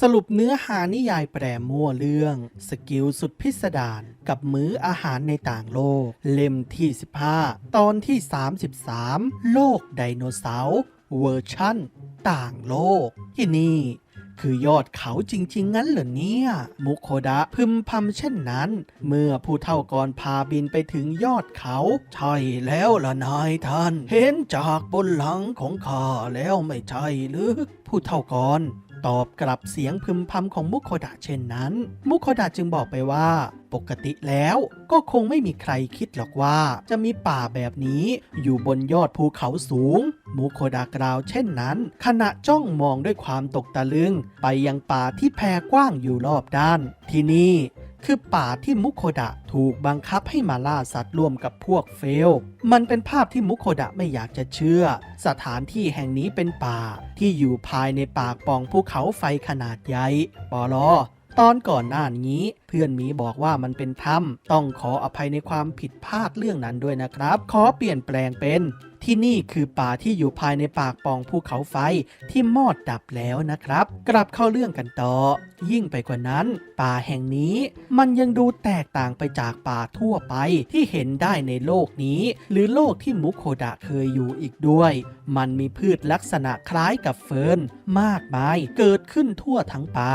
สรุปเนื้อหานิยายแปรมั่วเรื่อง สกิลสุดพิสดารกับมื้ออาหารในต่างโลก เล่มที่ 15 ตอนที่ 33 โลกไดโนเสาร์เวอร์ชั่น ต่างโลก ที่นี่ คือยอดเขาจริง ๆ งั้นเหรอเนี่ย มุโคดะพึมพำเช่นนั้น เมื่อผู้เท่ากรพาบินไปถึงยอดเขา ใช่แล้วล่ะนายท่าน เห็นจากบนหลังของข้าแล้วไม่ใช่หรือ ผู้เท่ากร ตอบกลับเสียงพึมพำของมุโคดะเช่นนั้น มุโคดะจึงบอกไปว่า ปกติแล้วก็คงไม่มีใครคิดหรอกว่า จะมีป่าแบบนี้อยู่บนยอดภูเขาสูง มุโคดะกล่าวเช่นนั้น ขณะจ้องมองด้วยความตกตะลึง ไปยังป่าที่แผ่กว้างอยู่รอบด้าน ที่นี่ คือป่าที่มุโคดะถูกบังคับให้มาล่าสัตว์ร่วมกับพวกเฟล มันเป็นภาพที่มุโคดะไม่อยากจะเชื่อ สถานที่แห่งนี้เป็นป่า ที่อยู่ภายในปากป่องภูเขาไฟขนาดใหญ่ ปอลอตอนก่อนหน้านี้ เพื่อนมีบอกว่ามันเป็นถ้ำต้องขออภัยในความผิดพลาดเรื่องนั้นด้วยนะครับ ขอเปลี่ยนแปลงเป็น ที่นี่คือป่าที่อยู่ภายในปากปองภูเขาไฟที่มอดดับแล้วนะครับ กลับเข้าเรื่องกันต่อ ยิ่งไปกว่านั้น ป่าแห่งนี้มันยังดูแตกต่างไปจากป่าทั่วไปที่เห็นได้ในโลกนี้ หรือโลกที่มุโคดะเคยอยู่อีกด้วย มันมีพืชลักษณะคล้ายกับเฟิร์นมากมายเกิดขึ้นทั่วทั้งป่า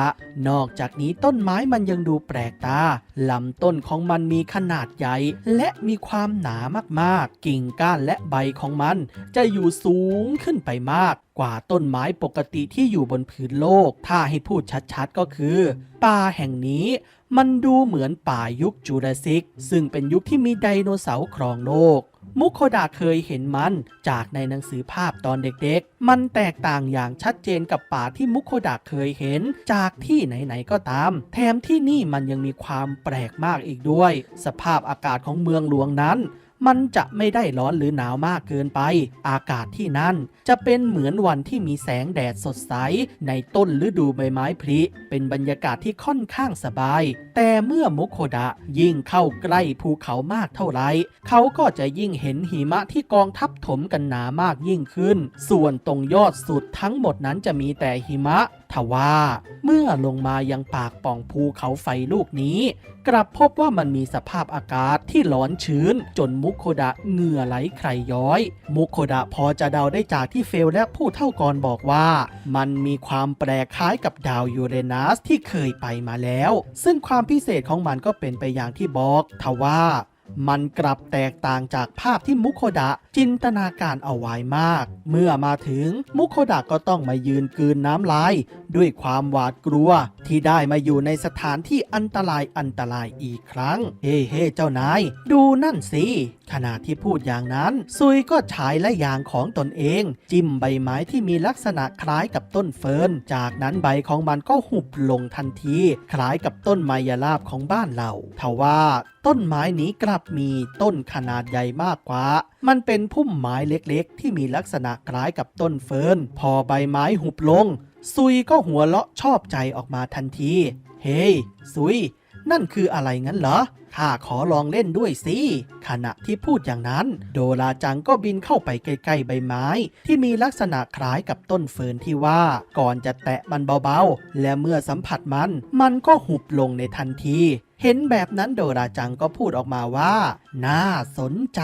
นอกจากนี้ต้นไม้มันยังดูแปลกตาลำต้นของมันมีขนาดใหญ่ และมีความหนามากๆ กิ่งก้านและใบของมันจะอยู่สูงขึ้นไปมากกว่าต้นไม้ปกติที่อยู่บนพื้นโลก ถ้าให้พูดชัดๆก็คือ ป่าแห่งนี้มันดูเหมือนป่ายุคจูราสสิก ซึ่งเป็นยุคที่มีไดโนเสาร์ครองโลก มุโคดะเคยเห็นมันจากในหนังสือภาพตอนเด็กๆ มันแตกต่างอย่างชัดเจนกับป่าที่มุโคดะเคยเห็นจากที่ไหนๆก็ตาม แถมที่นี่มันยังมีความแปลกมากอีกด้วย สภาพอากาศของเมืองหลวงนั้น มันจะไม่ได้ร้อนหรือหนาวมากเกินไป อากาศที่นั่น จะเป็นเหมือนวันที่มีแสงแดดสดใส ในต้นฤดูใบไม้ผลิเป็นบรรยากาศที่ค่อนข้างสบาย แต่เมื่อมุโคดะยิ่งเข้าใกล้ภูเขามากเท่าไรเขาก็จะยิ่งเห็นหิมะที่กองทับถมกันหนามากยิ่งขึ้น ส่วนตรงยอดสุดทั้งหมดนั้นจะมีแต่หิมะ ทว่าเมื่อลงมายังปากป่องภูเขาไฟลูกนี้ กลับพบว่ามันมีสภาพอากาศที่ร้อนชื้น จนมุโคดะเหงื่อไหลใครย้อย มุโคดะพอจะเดาได้จากที่เฟลและผู้เท่ากรบอกว่า มันมีความแปลกคล้ายกับดาวยูเรนัสที่เคยไปมาแล้ว ซึ่งความพิเศษของมันก็เป็นไปอย่างที่บอกทว่า มันกลับแตกต่างจากภาพที่มุโคดะจินตนาการเอาไว้มาก เมื่อมาถึงมุโคดะก็ต้องมายืนกลืนน้ำลาย ด้วยความหวาดกลัว ที่ได้มาอยู่ในสถานที่อันตรายอันตรายอีกครั้ง เฮ้เฮ้เจ้านาย ดูนั่นสิ ขณะที่พูดอย่างนั้นซุยก็ฉายและยางของตนเอง จิ้มใบไม้ที่มีลักษณะคล้ายกับต้นเฟิร์น จากนั้นใบของมันก็หุบลงทันที คล้ายกับต้นไมยลาบของบ้านเราทว่าต้นไม้นี้กลับมีต้นขนาดใหญ่มากกว่า มันเป็นพุ่มไม้เล็กๆ ที่มีลักษณะคล้ายกับต้นเฟิร์น พอใบไม้หุบลง ซุยก็หัวเราะชอบใจออกมาทันที เฮ้ยซุย นั่นคืออะไรงั้นเหรอ ข้าขอลองเล่นด้วยสิ ขณะที่พูดอย่างนั้น โดราจังก็บินเข้าไปใกล้ๆใบไม้ ที่มีลักษณะคล้ายกับต้นเฟิร์นที่ว่า ก่อนจะแตะมันเบาๆ และเมื่อสัมผัสมัน มันก็หุบลงในทันที เห็นแบบนั้นโดราจังก็พูดออกมาว่า น่าสนใจ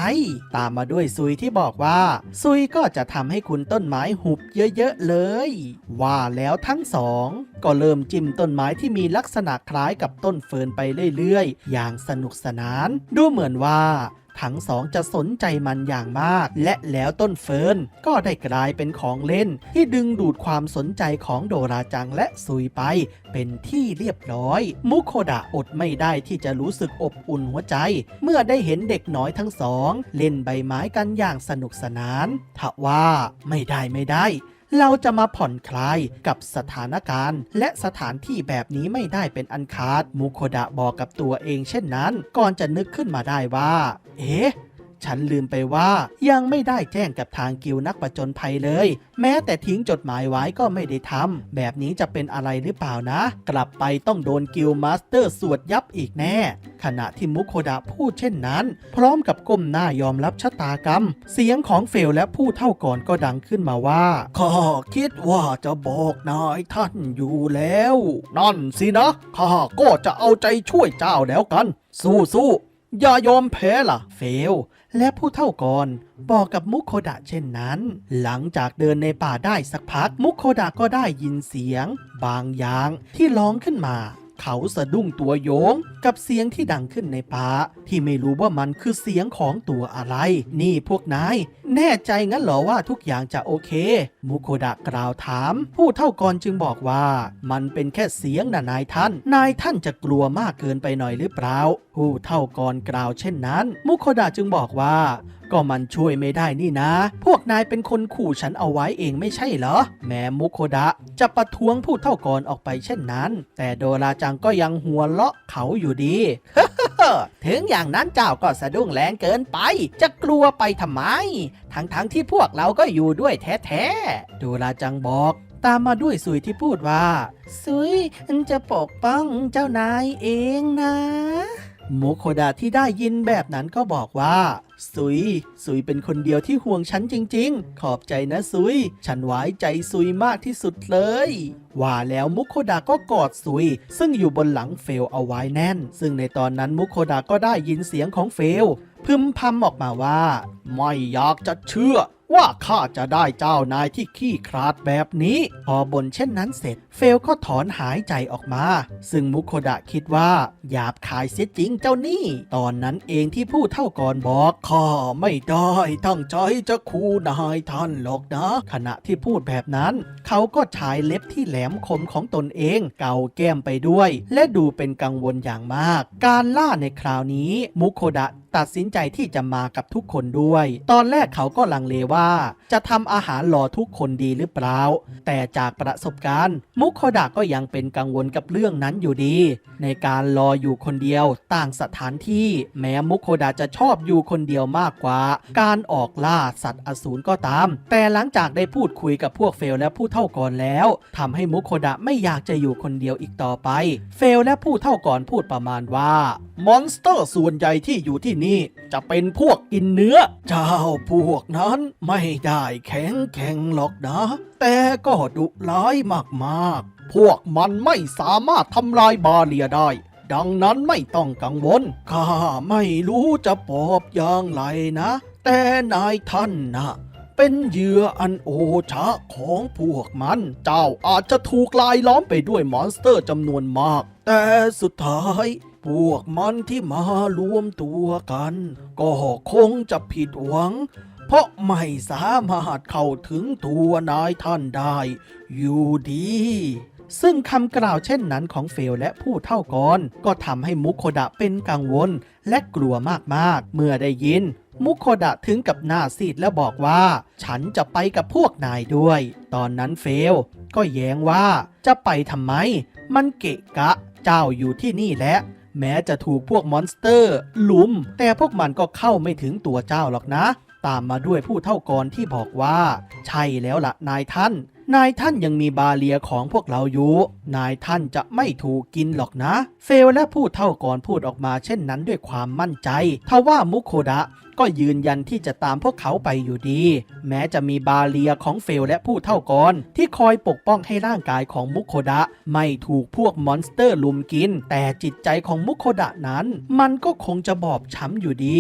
ตามมาด้วยซุยที่บอกว่า ซุยก็จะทำให้คุณต้นไม้หุบเยอะๆเลย ว่าแล้วทั้งสอง ก็เริ่มจิ้มต้นไม้ที่มีลักษณะคล้ายกับต้นเฟิร์นไปเรื่อยๆ อย่างสนุกสนาน ดูเหมือนว่า ทั้งสองจะสนใจมันอย่างมาก และแล้วต้นเฟิร์นก็ได้กลายเป็นของเล่น ที่ดึงดูดความสนใจของโดราจังและซุยไป เป็นที่เรียบร้อย มุโคดะอดไม่ได้ที่จะรู้สึกอบอุ่นหัวใจ เมื่อได้เห็นเด็กน้อยทั้งสอง เล่นใบไม้กันอย่างสนุกสนานทว่าไม่ได้ไม่ได้ เราจะมาผ่อนคลายกับสถานการณ์ และสถานที่แบบนี้ไม่ได้เป็นอันขาด มุโคดะบอกกับตัวเองเช่นนั้น ก่อนจะนึกขึ้นมาได้ว่า เอ๊ะ ฉันลืมไปว่ายังไม่ได้แจ้งกับทางกิวนักประจนภัยเลย แม้แต่ทิ้งจดหมายไว้ก็ไม่ได้ทำแบบนี้จะเป็นอะไรหรือเปล่านะ กลับไปต้องโดนกิลมาสเตอร์สวดยับอีกแน่ ขณะที่มุโคดะพูดเช่นนั้น พร้อมกับก้มหน้ายอมรับชะตากรรม เสียงของเฟลและผู้เท่าก่อนก็ดังขึ้นมาว่าข้าคิดว่าจะบอกนายท่านอยู่แล้ว นั่นสินะข้าก็จะเอาใจช่วยเจ้าแล้วกัน สู้สู้ๆอย่ายอมแพ้ล่ะ เฟล และผู้เท่าก่อนบอกกับมุโคดะเช่นนั้น หลังจากเดินในป่าได้สักพัก มุโคดะก็ได้ยินเสียง บางอย่างที่ร้องขึ้นมา เขาสะดุ้งตัวโยง กับเสียงที่ดังขึ้นในป่าที่ไม่รู้ว่ามันคือเสียงของตัวอะไร นี่พวกนาย แน่ใจงั้นเหรอว่าทุกอย่างจะโอเค มุโคดะกล่าวถาม ผู้เท่าก่อนจึงบอกว่า มันเป็นแค่เสียงนะนายท่าน นายท่านจะกลัวมากเกินไปหน่อยหรือเปล่า ผู้เท่าก่อนกล่าวเช่นนั้น มุโคดะจึงบอกว่า ก็มันช่วยไม่ได้นี่นะ พวกนายเป็นคนขู่ฉันเอาไว้เองไม่ใช่เหรอ แม้มุโคดะจะประท้วงผู้เท่าก่อนออกไปเช่นนั้น แต่โดราจังก็ยังหัวเราะเขาอยู่ดี ถึงอย่างนั้นเจ้าก็สะดุ้งแรงเกินไป จะกลัวไปทำไม ทั้งๆทที่พวกเราก็อยู่ด้วยแท้ๆโดราจังบอกตามมาด้วยสุยที่พูดว่าสุยจะปกป้องเจ้านายเองนะ โมโคดะที่ได้ยินแบบนั้นก็บอกว่าสุยสุยเป็นคนเดียวที่ห่วงฉันจริง ๆ ขอบใจนะสุย ฉันไว้ใจสุยมากที่สุดเลย ว่าแล้วมุโคดะก็กอดสุย ซึ่งอยู่บนหลังเฟลเอาไว้แน่น ซึ่งในตอนนั้นมุโคดะก็ได้ยินเสียงของเฟลพึมพำออกมาว่า ไม่อยากจะเชื่อ ว่าข้าจะได้เจ้านายที่ขี้คลาดแบบนี้ พอบนเช่นนั้นเสร็จ เฟลก็ถอนหายใจออกมา ซึ่งมุโคดะคิดว่าหยาบคายเสียจริงเจ้านี่ ตอนนั้นเองที่ผู้เท่าก่อนบอกข้าไม่ได้ตั้งใจจะคูนายท่านหรอกนะ ขณะที่พูดแบบนั้น เขาก็ฉายเล็บที่แหลมคมของตนเอง เกาแก้มไปด้วย และดูเป็นกังวลอย่างมาก การล่าในคราวนี้มุโคดะ ตัดสินใจที่จะมากับทุกคนด้วย ตอนแรกเขาก็ลังเลว่า จะทำอาหารรอทุกคนดีหรือเปล่า แต่จากประสบการณ์ มุโคดะก็ยังเป็นกังวลกับเรื่องนั้นอยู่ดี ในการรออยู่คนเดียวต่างสถานที่แม้มุโคดะจะชอบอยู่คนเดียวมากกว่า การออกล่าสัตว์อสูรก็ตาม แต่หลังจากได้พูดคุยกับพวกเฟลและผู้เท่าก่อนแล้วทำให้มุโคดะไม่อยากจะอยู่คนเดียวอีกต่อไป เฟลและผู้เท่าก่อนพูดประมาณว่า มอนสเตอร์ส่วนใหญ่ที่อยู่ที่นี่จะเป็นพวกกินเนื้อ เจ้าพวกนั้นไม่ได้แข็งแข็งหรอกนะ แต่ก็ดุร้ายมากๆ พวกมันไม่สามารถทำลายบาเลียได้ ดังนั้นไม่ต้องกังวล ข้าไม่รู้จะปอบอย่างไรนะ แต่นายท่านนะเป็นเหยื่ออันโอชะของพวกมัน เจ้าอาจจะถูกลายล้อมไปด้วยมอนสเตอร์จำนวนมาก แต่สุดท้าย พวกมันที่มารวมตัวกัน ก็คงจะผิดหวัง เพราะไม่สามารถเข้าถึงตัวนายท่านได้ อยู่ดีซึ่งคำกล่าวเช่นนั้นของเฟลและผู้เท่าก่อนก็ทำให้มุโคดะเป็นกังวลและกลัวมากๆ เมื่อได้ยิน มุโคดะถึงกับหน้าซีดและบอกว่า ฉันจะไปกับพวกนายด้วย ตอนนั้นเฟล ก็แย้งว่าจะไปทำไม มันเกะกะ เจ้าอยู่ที่นี่แหละ แม้จะถูกพวกมอนสเตอร์ ลุม แต่พวกมันก็เข้าไม่ถึงตัวเจ้าหรอกนะ ตามมาด้วยผู้เท่ากรที่บอกว่า ใช่แล้วล่ะนายท่าน นายท่านยังมีบาเลียของพวกเราอยู่ นายท่านจะไม่ถูกกินหรอกนะ เฟลและผู้เท่ากรพูดออกมาเช่นนั้นด้วยความมั่นใจทว่ามุโคดะก็ยืนยันที่จะตามพวกเขาไปอยู่ดี แม้จะมีบาเลียของเฟลและผู้เท่ากรที่คอยปกป้องให้ร่างกายของมุโคดะ ไม่ถูกพวกมอนสเตอร์ลุมกิน แต่จิตใจของมุโคดะนั้น มันก็คงจะบอบช้ำอยู่ดี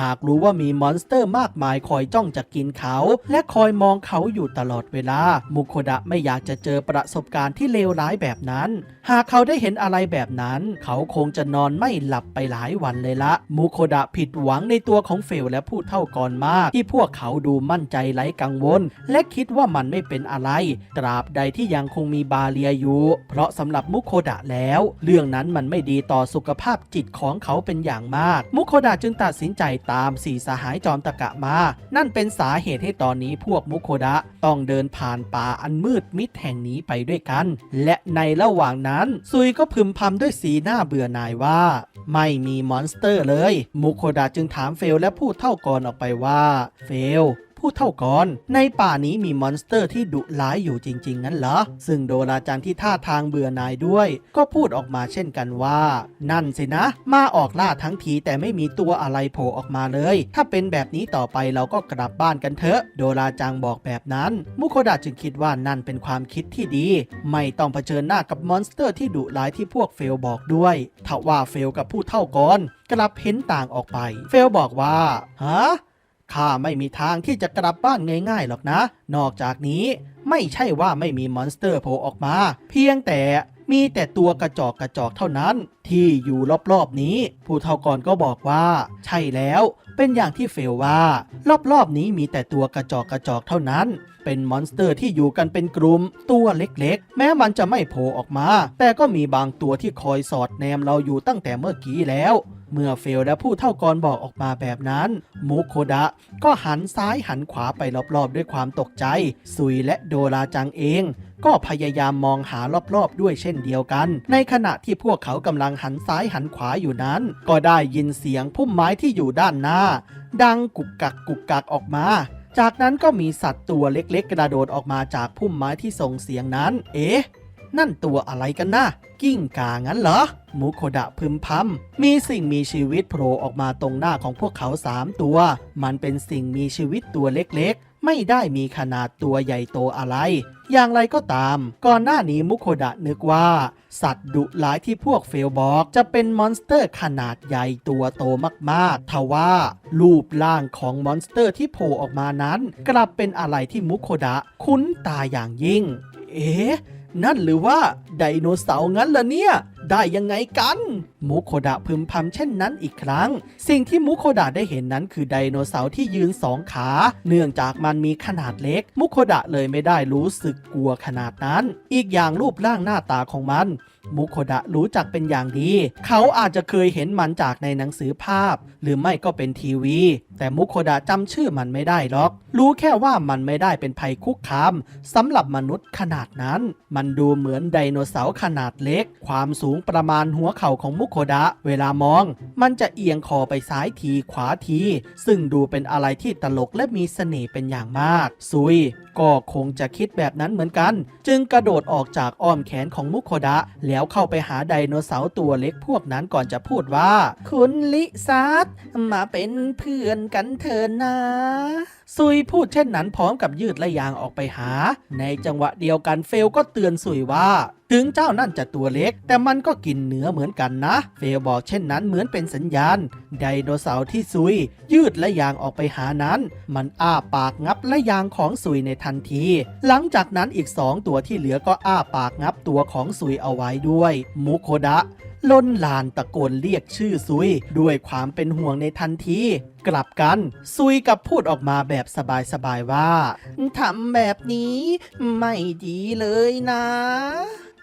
หากรู้ว่ามีมอนสเตอร์มากมายคอยจ้องจะกินเขา และคอยมองเขาอยู่ตลอดเวลา มุโคดะไม่อยากจะเจอประสบการณ์ที่เลวร้ายแบบนั้น หากเขาได้เห็นอะไรแบบนั้น เขาคงจะนอนไม่หลับไปหลายวันเลยละ มุโคดะผิดหวังในตัวของเฟลและผู้เท่ากรมาก ที่พวกเขาดูมั่นใจไร้กังวล และคิดว่ามันไม่เป็นอะไร ตราบใดที่ยังคงมีบาเลียอยู่ เพราะสำหรับมุโคดะแล้ว เรื่องนั้นมันไม่ดีต่อสุขภาพจิตของเขาเป็นอย่างมาก มุโคดะจึงตัดสินใจตามสี่สหายจอมตะกะมา นั่นเป็นสาเหตุให้ตอนนี้พวกมุโคดะต้องเดินผ่านป่าอันมืดมิดแห่งนี้ไปด้วยกัน และในระหว่างนั้น ซุยก็พึมพำด้วยสีหน้าเบื่อหน่ายว่า ไม่มีมอนสเตอร์เลย มุโคดะจึงถามเฟลและพูดเท่าก่อนออกไปว่า เฟล ผู้เท่ากรในป่านี้มีมอนสเตอร์ที่ดุร้ายอยู่จริง ๆ งั้นเหรอ ซึ่งโดราจังที่ท่าทางเบื่อหน่ายด้วย ก็พูดออกมาเช่นกันว่า นั่นสินะ มาออกล่าทั้งทีแต่ไม่มีตัวอะไรโผล่ออกมาเลย ถ้าเป็นแบบนี้ต่อไปเราก็กลับบ้านกันเถอะ โดราจังบอกแบบนั้น มุโคดะจึงคิดว่านั่นเป็นความคิดที่ดี ไม่ต้องเผชิญหน้ากับมอนสเตอร์ที่ดุร้ายที่พวกเฟลบอกด้วยถ้าว่าเฟลกับผู้เท่ากรกลับเห็นต่างออกไป เฟลบอกว่าฮะ ข้าไม่มีทางที่จะกลับบ้านง่ายๆหรอกนะ นอกจากนี้ไม่ใช่ว่าไม่มีมอนสเตอร์โผล่ออกมา เพียงแต่มีแต่ตัวกระจอกกระจอกเท่านั้น ที่อยู่รอบๆนี้ ผู้เฒ่าก่อนก็บอกว่า ใช่แล้วเป็นอย่างที่เฟลว่า รอบๆนี้มีแต่ตัวกระจอกกระจอกเท่านั้น เป็นมอนสเตอร์ที่อยู่กันเป็นกลุ่มตัวเล็กๆ แม้มันจะไม่โผล่ออกมา แต่ก็มีบางตัวที่คอยสอดแนมเราอยู่ตั้งแต่เมื่อกี้แล้ว เมื่อเฟลและผู้เท่ากรบอกออกมาแบบนั้นมุโคดะก็หันซ้ายหันขวาไปรอบๆ ด้วยความตกใจ ซุยและโดราจังเอง ก็พยายามมองหารอบๆด้วยเช่นเดียวกัน ในขณะที่พวกเขากำลังหันซ้ายหันขวาอยู่นั้น ก็ได้ยินเสียงพุ่มไม้ที่อยู่ด้านหน้า ดังกุกกักกุกกักออกมาจากนั้นก็มีสัตว์ตัวเล็กๆ กระโดดออกมาจากพุ่มไม้ที่ส่งเสียงนั้น เอ๊ะ นั่นตัวอะไรกันนะกิ้งกางั้นเหรอ มุโคดะพึมพำมีสิ่งมีชีวิตโผล่ออกมาตรงหน้าของพวกเขาสามตัว มันเป็นสิ่งมีชีวิตตัวเล็กๆ ไม่ได้มีขนาดตัวใหญ่โตอะไร อย่างไรก็ตาม ก่อนหน้านี้มุโคดะนึกว่า สัตว์ดุร้ายที่พวกเฟลบอก จะเป็นมอนสเตอร์ขนาดใหญ่ตัวโตมากๆ ทว่ารูปร่างของมอนสเตอร์ที่โผล่ออกมานั้น กลับเป็นอะไรที่มุโคดะคุ้นตาอย่างยิ่ง เอ๊ะ นั่นหรือว่าไดโนเสาร์งั้นล่ะเนี่ย ได้ยังไงกัน มุโคดะพึมพำเช่นนั้นอีกครั้ง สิ่งที่มุโคดะได้เห็นนั้นคือไดโนเสาร์ที่ยืนสองขา เนื่องจากมันมีขนาดเล็ก มุโคดะเลยไม่ได้รู้สึกกลัวขนาดนั้น อีกอย่างรูปร่างหน้าตาของมัน มุโคดะรู้จักเป็นอย่างดี เขาอาจจะเคยเห็นมันจากในหนังสือภาพ หรือไม่ก็เป็นทีวี แต่มุโคดะจำชื่อมันไม่ได้หรอก รู้แค่ว่ามันไม่ได้เป็นภัยคุกคามสำหรับมนุษย์ขนาดนั้น มันดูเหมือนไดโนเสาร์ขนาดเล็ก ความสูงประมาณหัวเข่าของมุโคดะ เวลามอง มันจะเอียงคอไปซ้ายทีขวาที ซึ่งดูเป็นอะไรที่ตลกและมีเสน่ห์เป็นอย่างมาก ซุยก็คงจะคิดแบบนั้นเหมือนกัน จึงกระโดดออกจากอ้อมแขนของมุโคดะแล้ววเข้าไปหาไดโนเสาร์ตัวเล็กพวกนั้นก่อนจะพูดว่า คุณลิซัสมาเป็นเพื่อนกันเถอะนะ ซุยพูดเช่นนั้นพร้อมกับยืดและยางออกไปหา ในจังหวะเดียวกันเฟลก็เตือนซุยว่า ถึงเจ้านั่นจะตัวเล็ก แต่มันก็กินเนื้อเหมือนกันนะ เฟลบอกเช่นนั้นเหมือนเป็นสัญญาณ ไดโนเสาร์ที่ซุย ยืดและยางออกไปหานั้น มันอ้าปากงับและยางของซุยในทันที หลังจากนั้นอีกสองตัวที่เหลือก็อ้าปากงับตัวของซุยเอาไว้ด้วย มุโคดะล้นลานตะโกนเรียกชื่อซุย ด้วยความเป็นห่วงในทันที กลับกันซุยกับพูดออกมาแบบสบายๆว่าทำแบบนี้ ไม่ดีเลยนะ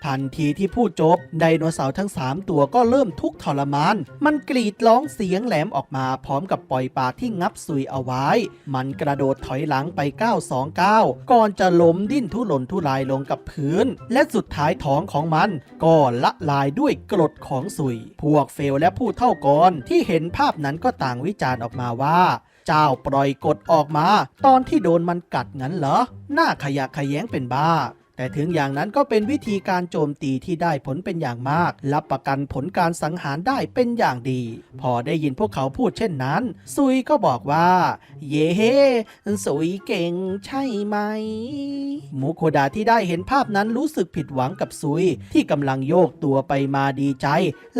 ทันทีที่พูดจบไดโนเสาร์ทั้ง 3 ตัวก็เริ่มทุกข์ทรมาน มันกรีดร้องเสียงแหลมออกมาพร้อมกับปล่อยปากที่งับซุยเอาไว้ มันกระโดดถอยหลังไป 929 ก่อนจะล้มดิ้นทุรนทุรายลงกับพื้น และสุดท้ายท้องของมัน ก็ละลายด้วยกรดของซุย พวกเฟลและผู้เท่ากรที่เห็นภาพนั้นก็ต่างวิจารณ์ออกมาว่าเจ้าปล่อยกดออกมา ตอนที่โดนมันกัดงั้นเหรอ หน้าขยะแขยงเป็นบ้า แต่ถึงอย่างนั้นก็เป็นวิธีการโจมตีที่ได้ผลเป็นอย่างมาก รับประกันผลการสังหารได้เป็นอย่างดี พอได้ยินพวกเขาพูดเช่นนั้น ซุยก็บอกว่า เย่เฮซุยเก่งใช่ไหมมุโคดาที่ได้เห็นภาพนั้นรู้สึกผิดหวังกับซุย ที่กำลังโยกตัวไปมาดีใจ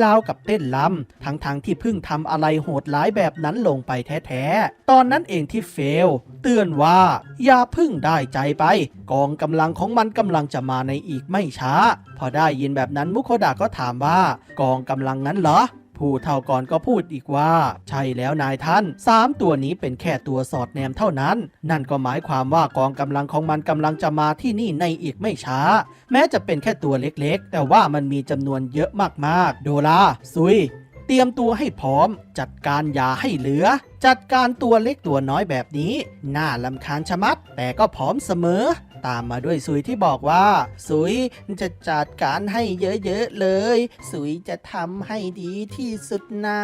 ราวกับเต้นลำทั้งๆทที่เพิ่งทำอะไรโหดร้ายแบบนั้นลงไปแท้ๆ ตอนนั้นเองที่เฟล เตือนว่าอย่าเพึ่งได้ใจไป กองกำลังของมันกำลังจะมาในอีกไม่ช้า พอได้ยินแบบนั้นมุโคดาก็ถามว่า กองกำลังนั้นเหรอผู้เท่าก่อนก็พูดอีกว่า ใช่แล้วนายท่านสามตัวนี้เป็นแค่ตัวสอดแนมเท่านั้น นั่นก็หมายความว่ากองกำลังของมันกำลังจะมาที่นี่ในอีกไม่ช้า แม้จะเป็นแค่ตัวเล็กๆ แต่ว่ามันมีจำนวนเยอะมากๆ โดราซุย เตรียมตัวให้พร้อม จัดการอย่าให้เหลือ จัดการตัวเล็กตัวน้อยแบบนี้ น่าลำคาญชะมัด แต่ก็พร้อมเสมอ ตามมาด้วยสุยที่บอกว่า สุยจะจัดการให้เยอะๆเลย สุยจะทำให้ดีที่สุดนะ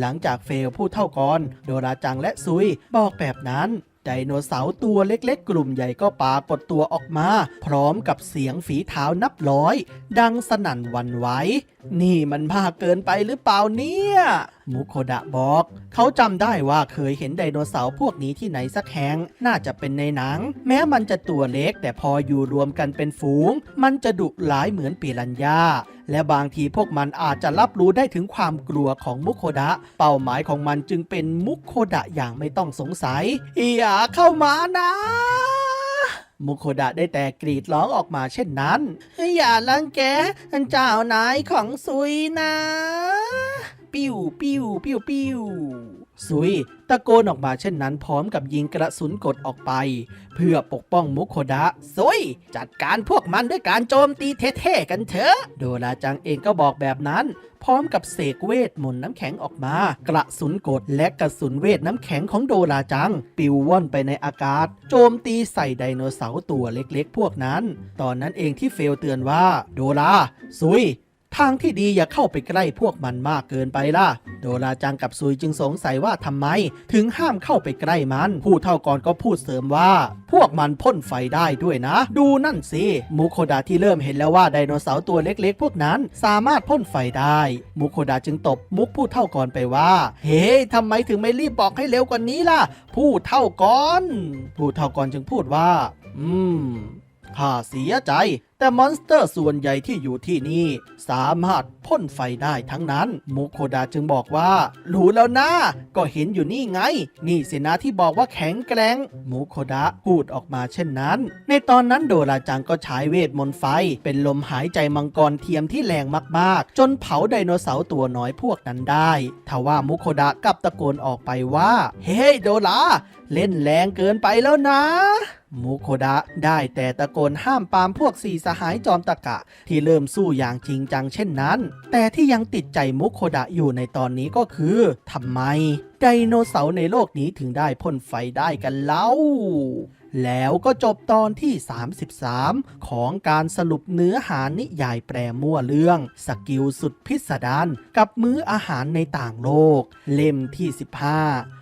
หลังจากเฟลผู้เท่ากรโดราจังและสุยบอกแบบนั้น ไดโนเสาร์ตัวเล็กๆ กลุ่มใหญ่ก็ปากฏตัวออกมา พร้อมกับเสียงฝีเท้านับร้อย ดังสนั่นวันไหวนี่มันมากเกินไปหรือเปล่าเนี่ยมุโคดะบอก เขาจำได้ว่าเคยเห็นไดโนเสาร์พวกนี้ที่ไหนสักแห่งน่าจะเป็นในหนัง แม้มันจะตัวเล็กแต่พออยู่รวมกันเป็นฝูง มันจะดุร้ายเหมือนปีรัญญา และบางทีพวกมันอาจจะรับรู้ได้ถึงความกลัวของมุโคดะ เป้าหมายของมันจึงเป็นมุโคดะอย่างไม่ต้องสงสัย อย่าเข้ามานะมุโคดะได้แต่กรีดร้องออกมาเช่นนั้น อย่าลังแกเจ้านายของซุยนะ ปิ้วปิ้วปิ้วปิ้ว ซุย ตะโกนออกมาเช่นนั้นพร้อมกับยิงกระสุนกดออกไป เพื่อปกป้องมุโคดะซุย จัดการพวกมันด้วยการโจมตีเท่ๆกันเถอะ โดราจังเองก็บอกแบบนั้น พร้อมกับเสกเวทมนต์น้ำแข็งออกมา กระสุนกดและกระสุนเวทน้ำแข็งของโดราจัง ปิวว่อนไปในอากาศ โจมตีใส่ไดโนเสาร์ตัวเล็กๆ พวกนั้น ตอนนั้นเองที่เฟลเตือนว่า โดราซุย ทางที่ดีอย่าเข้าไปใกล้พวกมันมากเกินไปล่ะ โดราจังกับซุยจึงสงสัยว่าทำไม ถึงห้ามเข้าไปใกล้มัน ผู้เท่าก่อนก็พูดเสริมว่า พวกมันพ่นไฟได้ด้วยนะ ดูนั่นสิมุโคดะที่เริ่มเห็นแล้วว่าไดโนเสาร์ตัวเล็กๆ พวกนั้นสามารถพ่นไฟได้ มุโคดะจึงตบมุกผู้เท่าก่อนไปว่า เฮ้ทำไมถึงไม่รีบบอกให้เร็วกว่านี้ล่ะ ผู้เท่าก่อน ผู้เท่าก่อนจึงพูดว่า อืมข้าเสียใจ แต่มอนสเตอร์ส่วนใหญ่ที่อยู่ที่นี่ สามารถพ่นไฟได้ทั้งนั้นมุโคดะจึงบอกว่า รู้แล้วนะ ก็เห็นอยู่นี่ไง นี่สินะที่บอกว่าแข็งแกร่งมุโคดะพูดออกมาเช่นนั้น ในตอนนั้นโดราจังก็ใช้เวทมนต์ไฟ เป็นลมหายใจมังกรเทียมที่แรงมากๆ จนเผาไดโนเสาร์ตัวน้อยพวกนั้นได้ทว่ามุโคดะกลับตะโกนออกไปว่า เฮ้ยโดราเล่นแรงเกินไปแล้วนะมุโคดะได้แต่ตะโกนห้ามปามพวกสี่สหายจอมตะกะ ที่เริ่มสู้อย่างจริงจังเช่นนั้น แต่ที่ยังติดใจมุโคดะอยู่ในตอนนี้ก็คือทำไมไดโนเสาร์ในโลกนี้ถึงได้พ่นไฟได้กันเล่าแล้วก็จบตอนที่ 33 ของการสรุปเนื้อหานิยายแปรมั่วเรื่อง สกิลสุดพิสดารกับมื้ออาหารในต่างโลก เล่มที่ 15